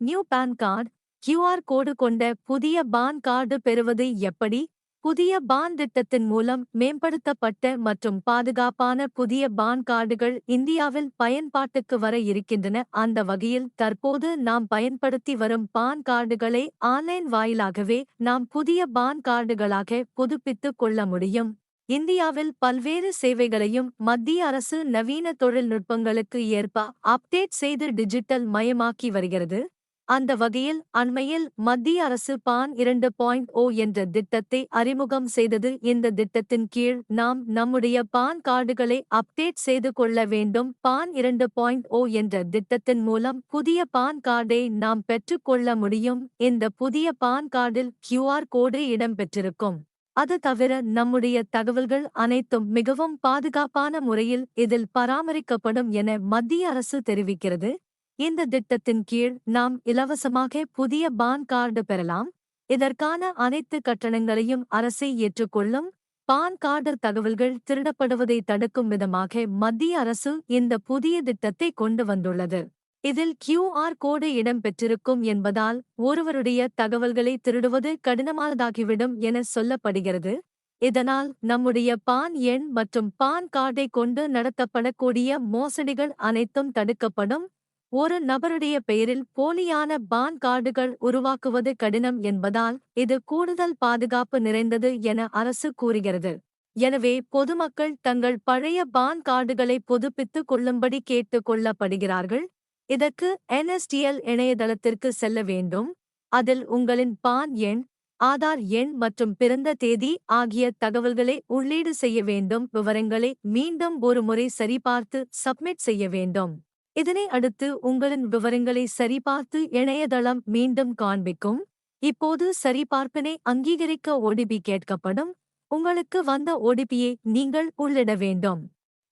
New PAN card QR code கொண்ட புதிய PAN card பெறுவது எப்படி? புதிய பான் திட்டத்தின் மூலம் மேம்படுத்தப்பட்ட மற்றும் பாதுகாப்பான புதிய பான் கார்டுகள் இந்தியாவில் பயன்பாட்டுக்கு வர இருக்கின்றன. அந்த வகையில் தற்போது நாம் பயன்படுத்தி வரும் பான் கார்டுகளை ஆன்லைன் வாயிலாகவே நாம் புதிய பான் கார்டுகளாக புதுப்பித்துக் கொள்ள முடியும். இந்தியாவில் பல்வேறு சேவைகளையும் மத்திய அரசு நவீன தொழில்நுட்பங்களுக்கு ஏற்ப அப்டேட் செய்து டிஜிட்டல் மயமாக்கி வருகிறது. அந்த வகையில் அண்மையில் மத்திய அரசு பான் இரண்டு பாயிண்ட் ஓ என்ற திட்டத்தை அறிமுகம் செய்தது. இந்த திட்டத்தின் கீழ் நாம் நம்முடைய பான் கார்டுகளை அப்டேட் செய்து கொள்ள வேண்டும். பான் இரண்டு பாயிண்ட் ஓ என்ற திட்டத்தின் மூலம் புதிய பான் கார்டை நாம் பெற்றுக்கொள்ள முடியும். இந்த புதிய பான் கார்டில் கியூஆர் கோடு இடம்பெற்றிருக்கும். அது தவிர நம்முடைய தகவல்கள் அனைத்தும் மிகவும் பாதுகாப்பான முறையில் இதில் பராமரிக்கப்படும் என மத்திய அரசு தெரிவிக்கிறது. இந்த திட்டத்தின் கீழ் நாம் இலவசமாக புதிய பான் கார்டு பெறலாம். இதற்கான அனைத்து கட்டணங்களையும் அரசை ஏற்றுக்கொள்ளும். பான் கார்டு தகவல்கள் திருடப்படுவதை தடுக்கும் விதமாக மத்திய அரசு இந்த புதிய திட்டத்தை கொண்டு வந்துள்ளது. இதில் கியூஆர் கோடு இடம்பெற்றிருக்கும் என்பதால் ஒருவருடைய தகவல்களை திருடுவது கடினமானதாகிவிடும் என சொல்லப்படுகிறது. இதனால் நம்முடைய பான் எண் மற்றும் பான் கார்டை கொண்டு நடத்தப்படக்கூடிய மோசடிகள் அனைத்தும் தடுக்கப்படும். ஒரு நபருடைய பெயரில் போலியான பான் கார்டுகள் உருவாக்குவது கடினம் என்பதால் இது கூடுதல் பாதுகாப்பு நிறைந்தது என அரசு கூறுகிறது. எனவே பொதுமக்கள் தங்கள் பழைய பான் கார்டுகளை புதுப்பித்துக் கொள்ளும்படி கேட்டுக் கொள்ளப்படுகிறார்கள். இதற்கு என்எஸ்டிஎல் இணையதளத்திற்கு செல்ல வேண்டும். அதில் உங்களின் பான் எண் ஆதார் எண் மற்றும் பிறந்த தேதி ஆகிய தகவல்களை உள்ளீடு செய்ய வேண்டும். விவரங்களை மீண்டும் ஒரு முறை சரிபார்த்து சப்மிட் செய்ய வேண்டும். இதனை அடுத்து உங்களின் விவரங்களை சரிபார்த்து இணையதளம் மீண்டும் காண்பிக்கும். இப்போது சரிபார்ப்பினை அங்கீகரிக்க ஓடிபி கேட்கப்படும். உங்களுக்கு வந்த ஓடிபியை நீங்கள் உள்ளிட வேண்டும்.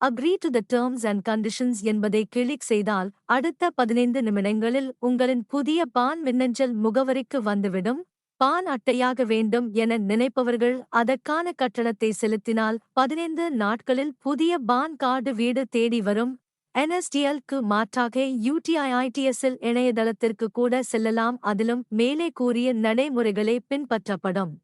Agree to the terms and conditions என்பதை கிளிக் செய்தால் அடுத்த பதினைந்து நிமிடங்களில் உங்களின் புதிய பான் மின்னஞ்சல் முகவரிக்கு வந்துவிடும். பான் அட்டையாக வேண்டும் என நினைப்பவர்கள் அதற்கான கட்டணத்தை செலுத்தினால் பதினைந்து நாட்களில் புதிய பான் கார்டு வீடு தேடி வரும். என்எஸ்டிஎல்க்கு மாற்றாக யூடிஐஐடிஎஸ்எல் இணையதளத்திற்கு கூட செல்லலாம் அதிலும் மேலே கூறிய நடைமுறைகளே பின்பற்றப்படும்.